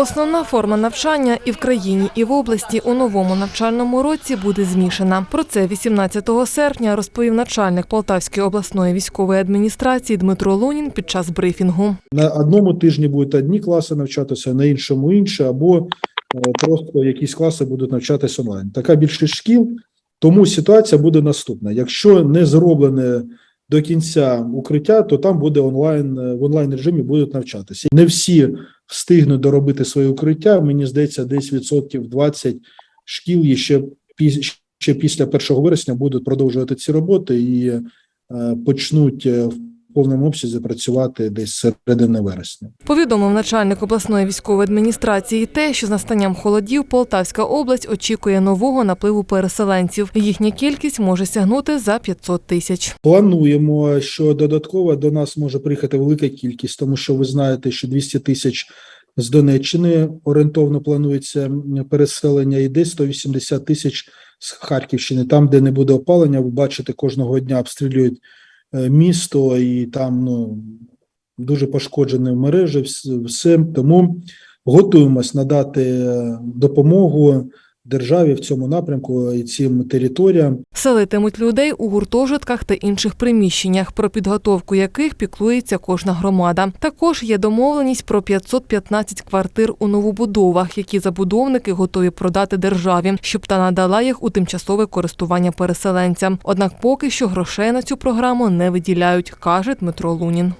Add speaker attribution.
Speaker 1: Основна форма навчання і в країні, і в області у новому навчальному році буде змішана. Про це 18 серпня розповів начальник Полтавської обласної військової адміністрації Дмитро Лунін під час брифінгу.
Speaker 2: На одному тижні будуть одні класи навчатися, на іншому інші, або е, просто якісь класи будуть навчатися онлайн. Така більшість шкіл, тому ситуація буде наступна. Якщо не зроблене до кінця укриття, то там буде онлайн е, в онлайн режимі будуть навчатися. Не всі встигнуть доробити своє укриття. Мені здається, десь відсотків 20 шкіл ще ще після 1 вересня будуть продовжувати ці роботи і е, почнуть е, повному обсязі працювати десь середини вересня.
Speaker 1: Повідомив начальник обласної військової адміністрації те, що з настанням холодів Полтавська область очікує нового напливу переселенців. Їхня кількість може сягнути за 500 тисяч.
Speaker 2: Плануємо, що додатково до нас може приїхати велика кількість, тому що ви знаєте, що 200 тисяч з Донеччини орієнтовно планується переселення, і десь 180 тисяч з Харківщини. Там, де не буде опалення, ви бачите, кожного дня обстрілюють місто, і там ну дуже пошкоджені мережі. вс- Все тому готуємось надати е, допомогу державі в цьому напрямку і цим територіям.
Speaker 1: Селитимуть людей у гуртожитках та інших приміщеннях, про підготовку яких піклується кожна громада. Також є домовленість про 515 квартир у новобудовах, які забудовники готові продати державі, щоб та надала їх у тимчасове користування переселенцям. Однак поки що грошей на цю програму не виділяють, каже Дмитро Лунін.